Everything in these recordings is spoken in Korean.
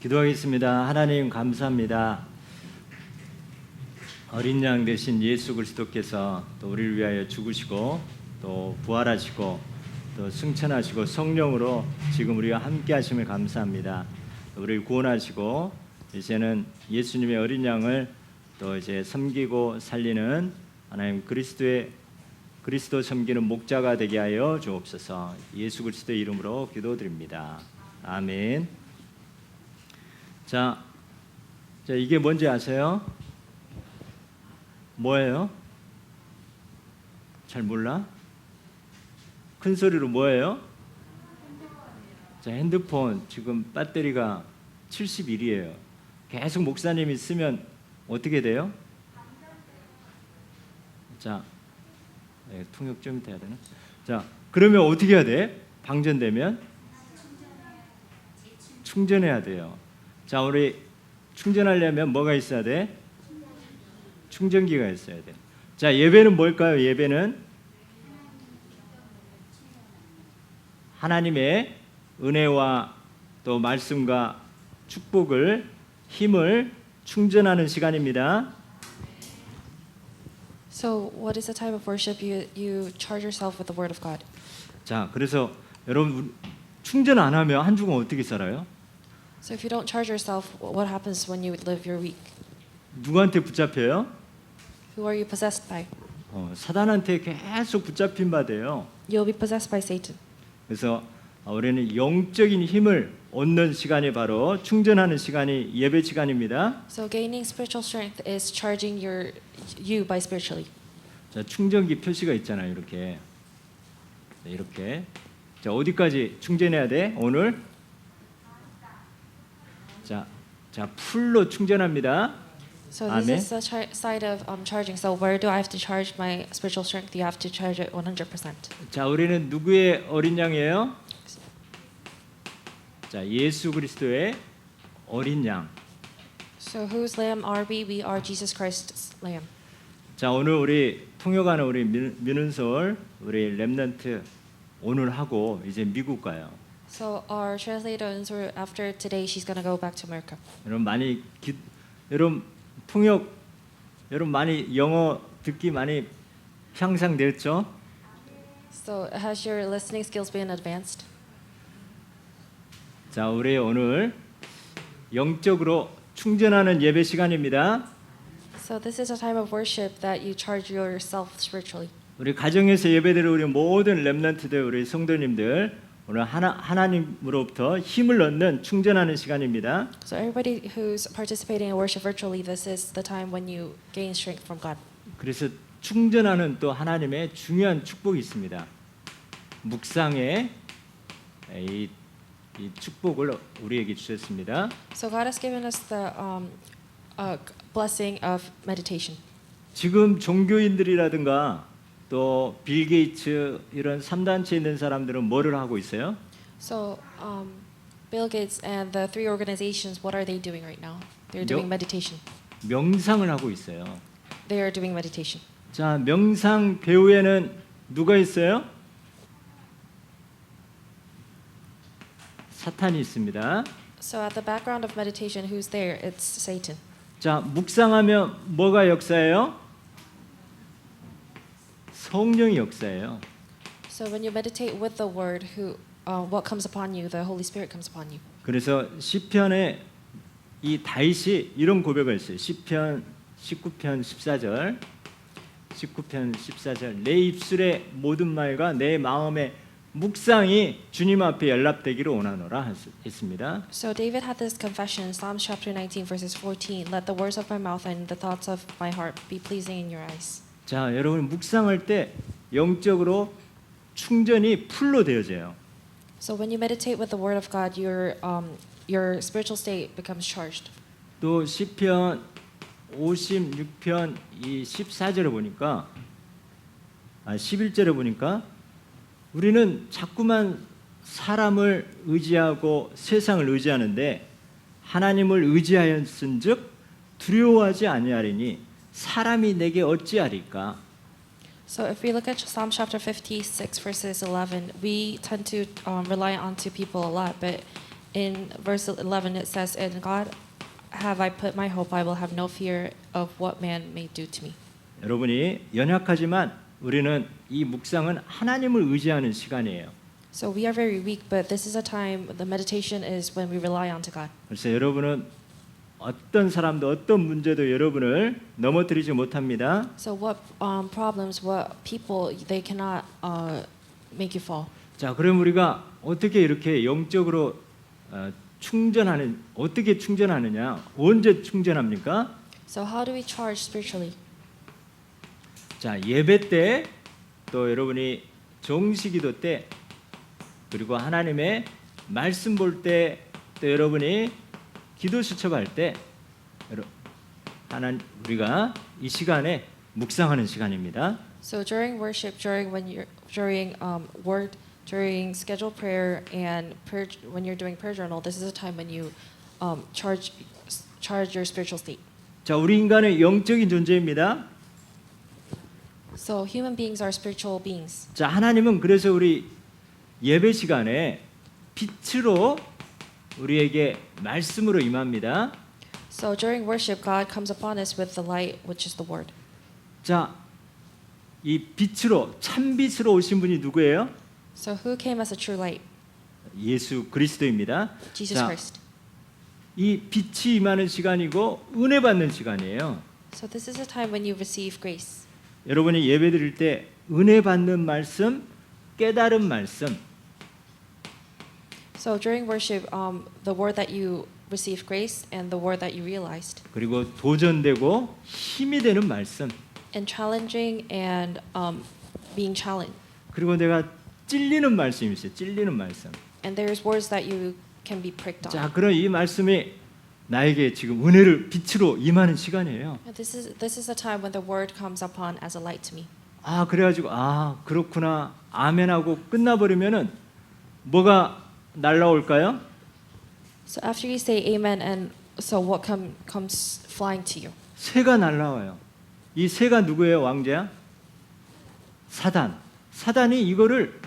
기도하겠습니다. 하나님 감사합니다. 어린 양 되신 예수 그리스도께서 또 우리를 위하여 죽으시고 또 부활하시고 또 승천하시고 성령으로 지금 우리와 함께 하심을 감사합니다. 우리를 구원하시고 이제는 예수님의 어린 양을 또 이제 섬기고 살리는 하나님 그리스도의 그리스도 섬기는 목자가 되게 하여 주옵소서. 예수 그리스도의 이름으로 기도드립니다. 아멘. 자, 자 이게 뭔지 아세요? 뭐예요? 잘 몰라? 큰 소리로 뭐예요? 자, 핸드폰 지금 배터리가 71이에요. 계속 목사님이 쓰면 어떻게 돼요? 자, 네, 통역 좀 해야 되나? 자, 그러면 어떻게 해야 돼? 방전되면 충전해야 돼요. 자, 우리 충전하려면 뭐가 있어야 돼? 충전기가 있어야 돼. 자, 예배는 뭘까요? 예배는 하나님의 은혜와 또 말씀과 축복을 힘을 충전하는 시간입니다. So, what is the type of worship you you charge yourself with the Word of God? 자, 그래서 여러분 충전 안 하면 한 주간 어떻게 살아요? So, if you don't charge yourself, wh- what happens when you live your week? 누구한테 붙잡혀요? Who are you possessed by? 어, 사단한테 계속 붙잡힌 바 돼요. You'll be possessed by Satan. 그래서 어, 우리는 영적인 힘을 얻는 시간이 바로 충전하는 시간이 예배 시간입니다. So, gaining spiritual strength is charging your you by spiritually. 자, 충전기 표시가 있잖아요. 이렇게 네, 이렇게 자 어디까지 충전해야 돼? 오늘 자, 자 풀로 충전합니다. So, this is the char- side of um, charging. So, where do I have to charge my spiritual strength? You have to charge it 100%. 자, 우리는 누구의 어린 양이에요? 자, 예수 그리스도의 어린 양. So, whose lamb are we? We are Jesus Christ's lamb. 자, 오늘 우리 통역하는 우리 민- 민은솔 우리 렘넌트 오늘 하고 이제 미국 가요. So, our translator, Unsur, after today, she's gonna go back to America. 여러분 많이 기, 여러분 통역 여러분 많이 영어 듣기 많이 향상됐죠? So, has your listening skills been advanced? 자, 우리 오늘 영적으로 충전하는 예배 시간입니다. So, this is a time of worship that you charge yourself spiritually. 우리 가정에서 예배드리는 우리 모든 렘넌트들 우리 성도님들 오늘 하나 하나님으로부터 힘을 얻는 충전하는 시간입니다. So, everybody who's participating in worship virtually, this is the time when you gain strength from God. 그래서 충전하는 또 하나님의 중요한 축복이 있습니다. 묵상의 이, 이 축복을 우리에게 주셨습니다. So, God has given us the um, uh, blessing of meditation. 지금 종교인들이라든가 또 빌 게이츠 이런 3단체에 있는 사람들은 뭐를 하고 있어요? So, um, Bill Gates and the three organizations, what are they doing right now? They're doing Yo- meditation. 명상을 하고 있어요. They are doing meditation. 자, 명상 배후에는 누가 있어요? 사탄이 있습니다. So, at the background of meditation, who's there? It's Satan. 자, 묵상하면 뭐가 역사예요? 성령이 역사예요. So, when you meditate with the Word, who, uh, what comes upon you? The Holy Spirit comes upon you. 그래서 시편에 이 다윗이 이런 고백을 했어요. 시편 19편 14절. 19편 14절. 내 입술의 모든 말과 내 마음의 묵상이 주님 앞에 연락되기를 원하노라 했- 했습니다. So David had this confession in Psalms chapter 19 verses 14, let the words of my mouth and the thoughts of my heart be pleasing in your eyes. 자, 여러분 묵상할 때 영적으로 충전이 풀로 되어져요. So when you meditate with the word of God, your um, your spiritual state becomes charged. 또 시편 56편 이 14절에 보니까 아 11절에 보니까 우리는 자꾸만 사람을 의지하고 세상을 의지하는데 하나님을 의지하였은즉 두려워하지 아니하리니 사람이 내게 어찌하리까 So if we look at Psalm chapter 56 verses 11, we tend to um, rely on to people a lot, but In verse 11, it says, In God have I put my hope, I will have no fear of what man may do to me. 여러분이 연약하지만 우리는 이 묵상은 하나님을 의지하는 시간이에요. So we are very weak, but this is a time, the meditation is when we rely on to God. 그래서 여러분은 어떤 사람도 어떤 문제도 여러분을 넘어뜨리지 못합니다. So what um, problems, what people, they cannot uh, make you fall. 자, 그럼 우리가 어떻게 이렇게 영적으로 어, 충전하는 어떻게 충전하느냐? 언제 충전합니까? So how do we charge spiritually? 자, 예배 때 또 여러분이 정시기도 때 그리고 하나님의 말씀 볼 때 또 여러분이 기도 수첩할 때 하나님 우리가 이 시간에 묵상하는 시간입니다. So during worship, during when you're during um, word, during scheduled prayer, and prayer, when you're doing prayer journal, this is a time when you um, charge charge your spiritual state. 자, 우리 인간은 영적인 존재입니다. So human beings are spiritual beings. 자, 하나님은 그래서 우리 예배 시간에 빛으로 우리에게 말씀으로 임합니다. So during worship, God comes upon us with the light, which is the word. 자, 이 빛으로 참 빛으로 오신 분이 누구예요? So who came as a true light? 예수 그리스도입니다. Jesus 자, Christ. 이 빛이 임하는 시간이고 은혜 받는 시간이에요. So this is a time when you receive grace. 여러분이 예배 드릴 때 은혜 받는 말씀, 깨달은 말씀, So during worship, um, the word that you receive grace and the word that you realized, 그리고 도전되고 힘이 되는 말씀, and challenging and um, being challenged. 그리고 내가 찔리는 말씀이 있어요. 찔리는 말씀. And there's words that you can be pricked on. 자, 그런 이 말씀이 나에게 지금 은혜를 빛으로 임하는 시간이에요. And This is this is a time when the word comes upon as a light to me. 아, 그래 가지고 아 그렇구나 아멘하고 끝나 버리면은 뭐가 날라올까요? So after you say amen, and so what come, comes flying to you? 새가 날라와요. 이 새가 누구예요, 왕자야? 사단. 사단이 이거를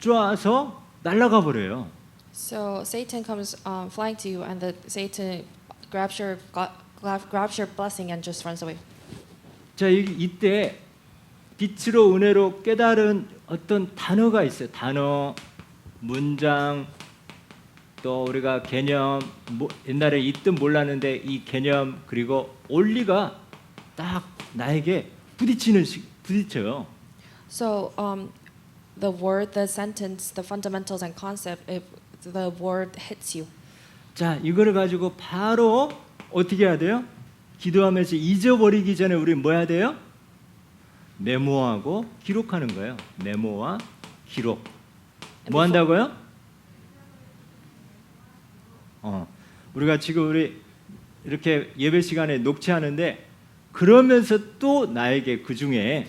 쪼아서 날아가 버려요. So Satan comes um, flying to you, and the Satan grabs your grabs your blessing and just runs away. 자, 이, 이때 빛으로 은혜로 깨달은 어떤 단어가 있어요. 단어, 문장, 또 우리가 개념, 뭐, 옛날에 있든 몰랐는데 이 개념 그리고 원리가 딱 나에게 부딪히는 시, 부딪혀요. So um, the word, the sentence, the fundamentals and concept, if the word hits you. 자, 이거를 가지고 바로 어떻게 해야 돼요? 기도하면서 잊어버리기 전에 우리 뭐 해야 돼요? 메모하고 기록하는 거예요. 메모와 기록. 뭐 한다고요? 어, 우리가 지금 우리 이렇게 예배 시간에 녹취하는데 그러면서 또 나에게 그 중에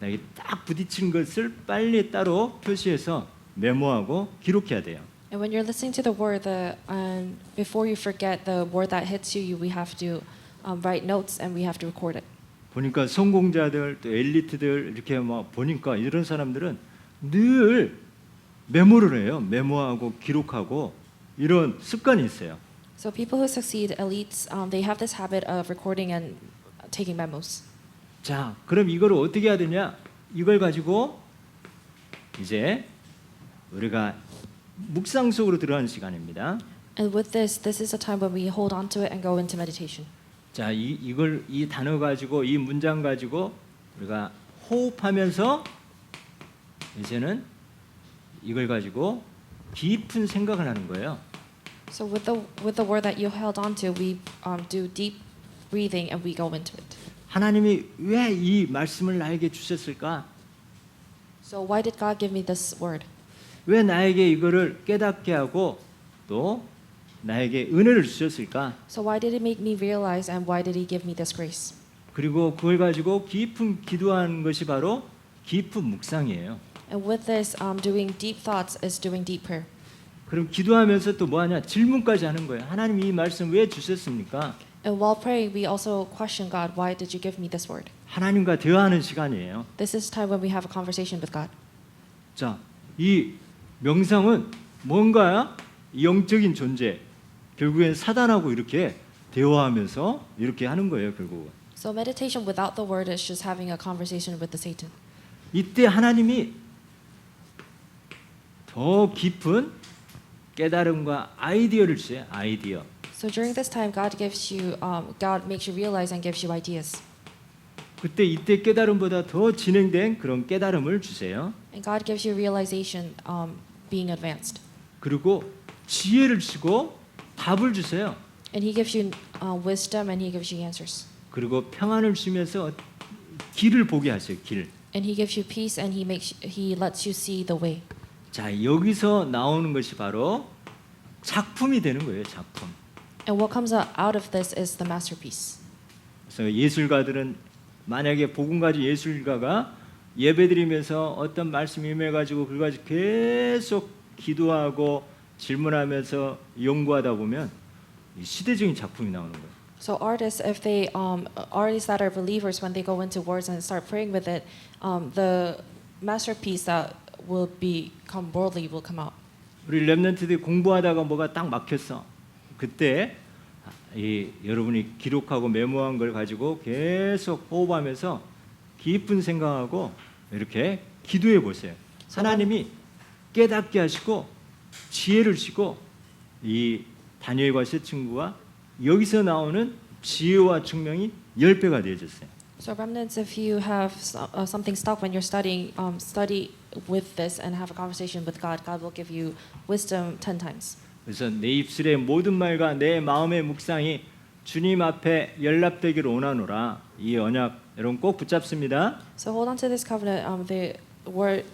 나에게 딱 부딪힌 것을 빨리 따로 표시해서 메모하고 기록해야 돼요. And when you're listening to the word, the um, before you forget the word that hits you, you we have to um, write notes and we have to record it. 보니까 성공자들 또 엘리트들 이렇게 막 보니까 이런 사람들은 늘 메모를 해요. 메모하고 기록하고 이런 습관이 있어요. So people who succeed, elites, um, they have this habit of recording and taking memos. 자, 그럼 이걸 어떻게 해야 되냐? 이걸 가지고 이제 우리가 묵상 속으로 들어가는 시간입니다. And with this, this is a time when we hold on to it and go into meditation. 자, 이 이걸 이 단어 가지고 이 문장 가지고 우리가 호흡하면서 이제는 이걸 가지고 깊은 생각을 하는 거예요. So with the with the word that you held on to, we um, do deep breathing and we go into it. 하나님이 왜 이 말씀을 나에게 주셨을까? So why did God give me this word? 왜 나에게 이거를 깨닫게 하고 또 나에게 은혜를 주셨을까? So why did He make me realize and why did He give me this grace? 그리고 그걸 가지고 깊은 기도하는 것이 바로 깊은 묵상이에요. And with this, um, doing deep thoughts is doing deep prayer. 그럼 기도하면서 또 뭐하냐? 질문까지 하는 거예요. 하나님 이 말씀 왜 주셨습니까? And while praying, we also question God, why did you give me this word? 하나님과 대화하는 시간이에요. This is time when we have a conversation with God. 자, 이 명상은 뭔가 영적인 존재 결국엔 사단하고 이렇게 대화하면서 이렇게 하는 거예요 결국은 So meditation without the word is just having a conversation with the Satan. 이때 하나님이 더 깊은 깨달음과 아이디어를 주세요 아이디어 So during this time, God gives you, um, God makes you realize and gives you ideas. 그때 이때 깨달음보다 더 진행된 그런 깨달음을 주세요 And God gives you realization um, being advanced. 그리고 지혜를 주고 답을 주세요 And He gives you uh, wisdom and He gives you answers. 그리고 평안을 주면서 길을 보게 하세요 길 And He gives you peace and He makes He lets you see the way. 자, 여기서 나오는 것이 바로 작품이 되는 거예요, 작품. And what comes out of this is the masterpiece. 그래서 예술가들은 만약에 복음 가진 예술가가 예배드리면서 어떤 말씀 임해 가지고 그걸 가지고 계속 기도하고 질문하면서 연구하다 보면 이 시대적인 작품이 나오는 거예요. So artists, if they um, artists that are believers, when they go into words and start praying with it, um, the masterpiece that will become worldly will come out. 우리 렘넌트들이 공부하다가 뭐가 딱 막혔어. 그때 이 여러분이 기록하고 메모한 걸 가지고 계속 호흡하면서 깊은 생각하고 이렇게 기도해 보세요. 하나님이 깨닫게 하시고 지혜를 주시고 이 다니엘과 세 친구가 여기서 나오는 지혜와 증명이 열 배가 되어졌어요. So remnants, if you have uh, something stuck when you're studying, um, study with this and have a conversation with God. God will give you wisdom ten times. 그래서 내 입술의 모든 말과 내 마음의 묵상이 주님 앞에 연락되기를 원하노라. 이 언약 여러분 꼭 붙잡습니다. So hold on to this covenant. Um, the word,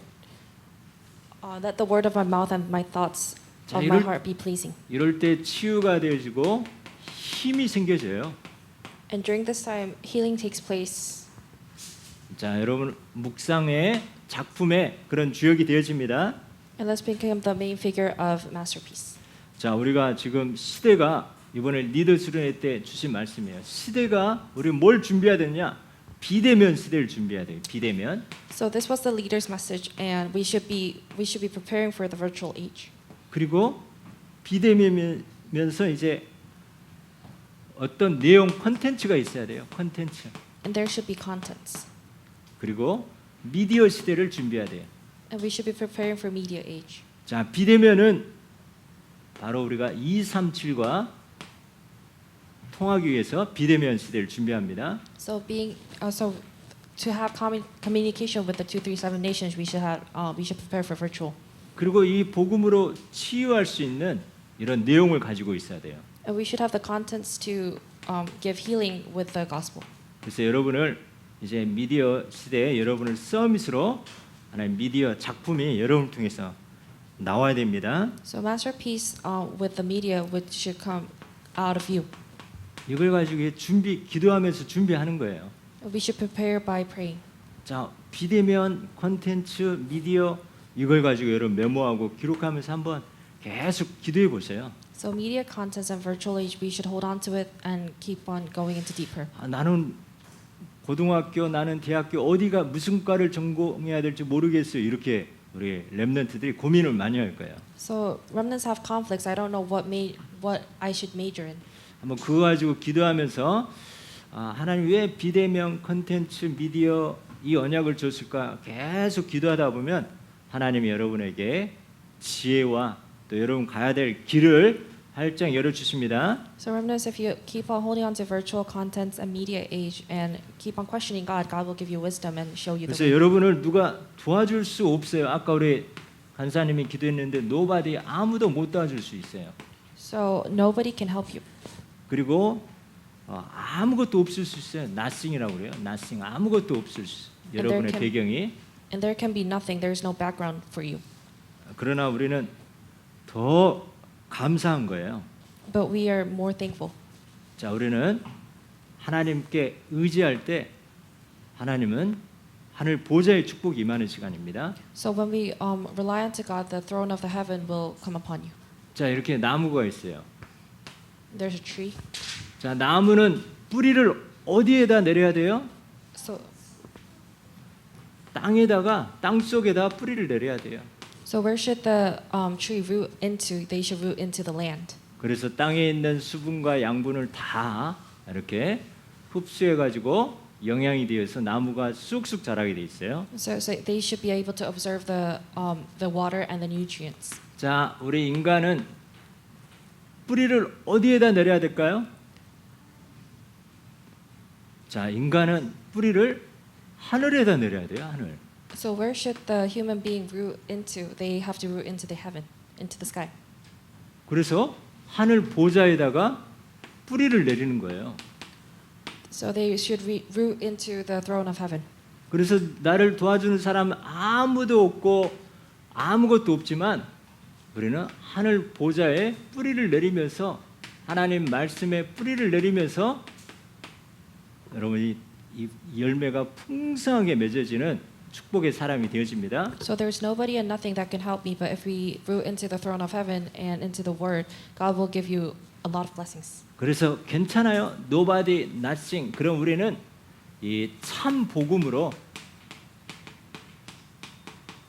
uh, that the word of my mouth and my thoughts 자, of my 이럴- heart be pleasing. 이럴 때 치유가 되어지고 힘이 생겨져요. And during this time, healing takes place. 자, 여러분 묵상의 작품의 그런 주역이 되어집니다. And let's become the main figure of masterpiece. 자, 우리가 지금 시대가 이번에 리더 수련회 때 주신 말씀이에요. 시대가 우리 뭘 준비해야 되느냐? 비대면 시대를 준비해야 돼요. 비대면. So this was the leader's message, and we should be we should be preparing for the virtual age. 그리고 비대면면서 이제 어떤 내용 컨텐츠가 있어야 돼요. 컨텐츠. And there should be contents. 그리고 미디어 시대를 준비해야 돼요. And we should be preparing for media age. 자, 비대면은 바로 우리가 237과 통하기 위해서 비대면 시대를 준비합니다. So being uh, so to have commun- communication with the two three seven nations, we should have uh, we should prepare for virtual. 그리고 이 복음으로 치유할 수 있는 이런 내용을 가지고 있어야 돼요. And we should have the contents to um, give healing with the gospel. 그래서 여러분을 이제 미디어 시대에 여러분을 서밋으로 하나님 미디어 작품이 여러분을 통해서 나와야 됩니다. So masterpiece uh, with the media, which should come out of you. 이걸 가지고 준비 기도하면서 준비하는 거예요. We should prepare by praying. 자, 비대면 콘텐츠 미디어 이걸 가지고 여러분 메모하고 기록하면서 한번 계속 기도해 보세요. So media contents and virtual age, we should hold on to it and keep on going into deeper. 아, 나는 고등학교 나는 대학교 어디가 무슨 과를 전공해야 될지 모르겠어요. 이렇게 우리 렘넌트들이 고민을 많이 할 거예요. So remnants have conflicts. I don't know what ma- what I should major in. 한번 그거 가지고 기도하면서 아, 하나님 왜 비대면 컨텐츠 미디어 이 언약을 줬을까 계속 기도하다 보면 하나님이 여러분에게 지혜와 또 여러분 가야 될 길을 활짝 열어 주십니다. So remnants, if you keep on holding on to virtual contents and media age and keep on questioning God, God will give you wisdom and show you the 그래서 way. 여러분을 누가 도와줄 수 없어요. 아까 우리 간사님이 기도했는데 노바디 아무도 못 도와줄 수 있어요. So nobody can help you. 그리고 어, 아무것도 없을 수 있어요. 나싱이라고 그래요. 나싱 아무것도 없을 수. And there 여러분의 can- 배경이 And there can be nothing. There's no background for you. 그러나 우리는 더 감사한 거예요. But we are more thankful. 자, 우리는 하나님께 의지할 때 하나님은 하늘 보좌의 축복이 임하는 시간입니다. So when we um, rely onto God, the throne of the heaven will come upon you. 자, 이렇게 나무가 있어요. There's a tree. 자, 나무는 뿌리를 어디에다 내려야 돼요? So 땅에다가 땅 속에다 뿌리를 내려야 돼요. So where should the um, tree root into? They should root into the land. 그래서 땅에 있는 수분과 양분을 다 이렇게 흡수해 가지고 영양이 되어서 나무가 쑥쑥 자라게 돼 있어요. So, so they should be able to observe the um, the water and the nutrients. 자, 우리 인간은 뿌리를 어디에다 내려야 될까요? 자, 인간은 뿌리를 하늘에다 내려야 돼요, 하늘. So where should the human being root into? They have to root into the heaven, into the sky. 그래서 하늘 보좌에다가 뿌리를 내리는 거예요. So they should root into the throne of heaven. 그래서 나를 도와주는 사람 아무도 없고 아무것도 없지만 우리는 하늘 보좌에 뿌리를 내리면서 하나님 말씀에 뿌리를 내리면서 여러분이 이 열매가 풍성하게 맺어지는 축복의 사람이 되어집니다. So there's nobody and nothing that can help me, but if we root into the throne of heaven and into the word, God will give you a lot of blessings. 그래서 괜찮아요. Nobody, nothing. 그럼 우리는 이 참 복음으로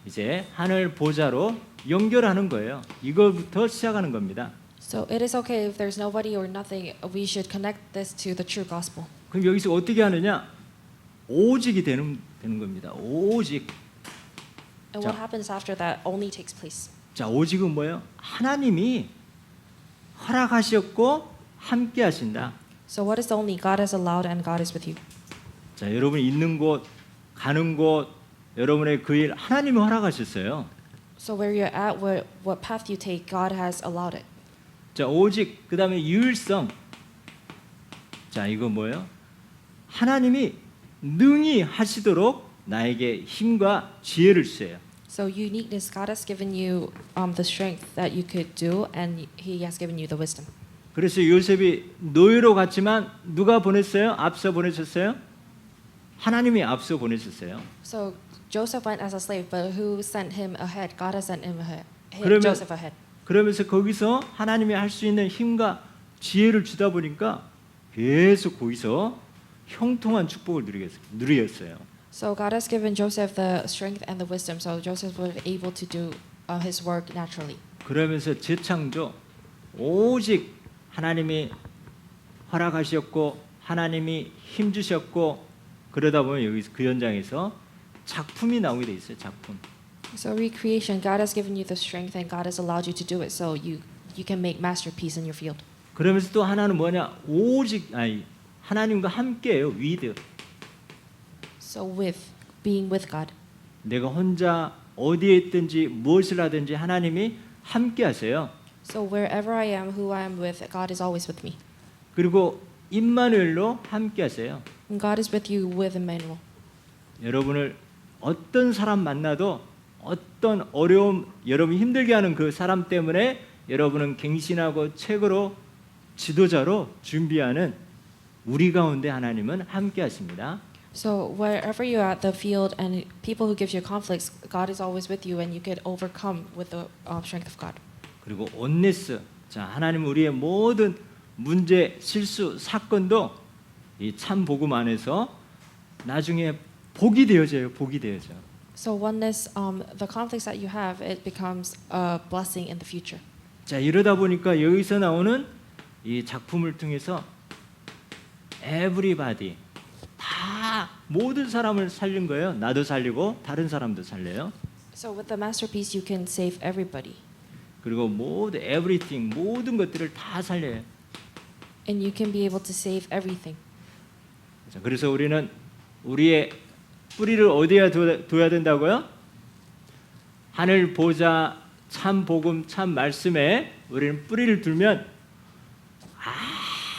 이제 하늘 보좌로 연결하는 거예요. 이거부터 시작하는 겁니다. So it is okay if there's nobody or nothing. We should connect this to the true gospel. 그럼 여기서 어떻게 하느냐? 오직이 되는 되는 겁니다. 오직. And 자. what happens after that only takes place. 자, 오직은 뭐예요? 하나님이 허락하셨고 함께 하신다. So what is the only? God has allowed and God is with you. 자, 여러분이 있는 곳, 가는 곳, 여러분의 그 일 하나님이 허락하셨어요. So where you're at, what, what path you take, God has allowed it. 자, 오직 그다음에 유일성. 자, 이거 뭐예요? 하나님이 능히 하시도록 나에게 힘과 지혜를 주세요. So uniqueness, God has given you um, the strength that you could do, and He has given you the wisdom. 그래서 요셉이 노예로 갔지만 누가 보냈어요? 앞서 보내셨어요? 하나님이 앞서 보내셨어요. So Joseph went as a slave, but who sent him ahead? God has sent him ahead. 그러면- Joseph ahead. 그러면서 거기서 하나님이 할 수 있는 힘과 지혜를 주다 보니까 계속 거기서 형통한 축복을 누리겠- 누리었어요. So God has given Joseph the strength and the wisdom, so Joseph was able to do uh, his work naturally. 그러면서 재창조 오직 하나님이 허락하셨고 하나님이 힘 주셨고 그러다 보면 여기 그 현장에서 작품이 나오게 돼 있어요. 작품. So recreation, God has given you the strength, and God has allowed you to do it, so you you can make masterpiece in your field. 그러면서 또 하나는 뭐냐? 오직 아니 하나님과 함께해요. 위드. So with being with God. 내가 혼자 어디에 있든지 무엇을 하든지 하나님이 함께 하세요. So wherever I am, who I am with, God is always with me. 그리고 임마누엘로 함께 하세요. And God is with you with Emmanuel. 여러분을 어떤 사람 만나도 어떤 어려움, 여러분 힘들게 하는 그 사람 때문에 여러분은 갱신하고 책으로 지도자로 준비하는 우리 가운데 하나님은 함께 하십니다. So wherever you're at the field and people who give you conflicts, God is always with you, and you can overcome with the uh, strength of God. 그리고 온네스. 자, 하나님 우리의 모든 문제, 실수, 사건도 이 참 복음 안에서 나중에 복이 되어져요. 복이 되어져. So oneness, um, the conflicts that you have, it becomes a blessing in the future. 자, 이러다 보니까 여기서 나오는 이 작품을 통해서 everybody 다 모든 사람을 살린 거예요. 나도 살리고 다른 사람도 살려요. So with the masterpiece, you can save everybody, 그리고 모든 everything 모든 것들을 다 살려요. and you can be able to save everything. 자, 그래서 우리는 우리의 뿌리를 어디에 둬- 둬야 된다고요? 하늘 보자 참 복음 참 말씀에 우리는 뿌리를 두면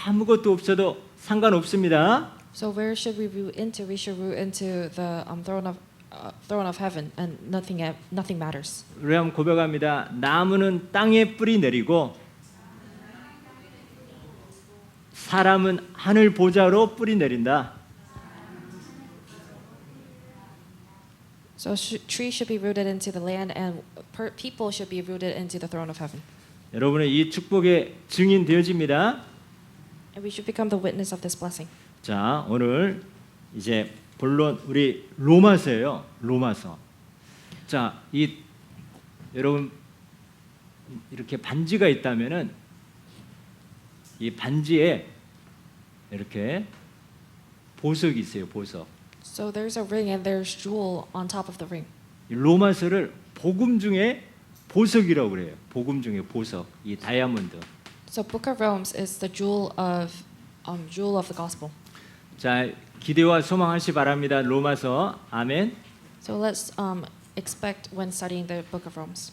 아무것도 없어도 상관없습니다. So where should we root into? We should root into the um, throne of uh, throne of heaven, and nothing e- nothing matters. 한번 고백합니다. 나무는 땅에 뿌리 내리고 사람은 하늘 보좌로 뿌리 내린다. So sh- trees should be rooted into the land, and per- people should be rooted into the throne of heaven. 여러분의 이 축복의 증인 되어집니다. And we should become the witness of this blessing. 자, 오늘 이제 본론 우리 로마서예요. 로마서. 자, 이 여러분 이렇게 반지가 있다면은 이 반지에 이렇게 보석이 있어요. 보석. So there's a ring and there's jewel on top of the ring. 이 로마서를 복음 중에 보석이라고 그래요. 복음 중에 보석. 이 다이아몬드. So Book of Romans is the jewel of um, jewel of the gospel. 자, 기대와 소망하시 바랍니다. 로마서. 아멘. So let's um, expect when studying the Book of Romans.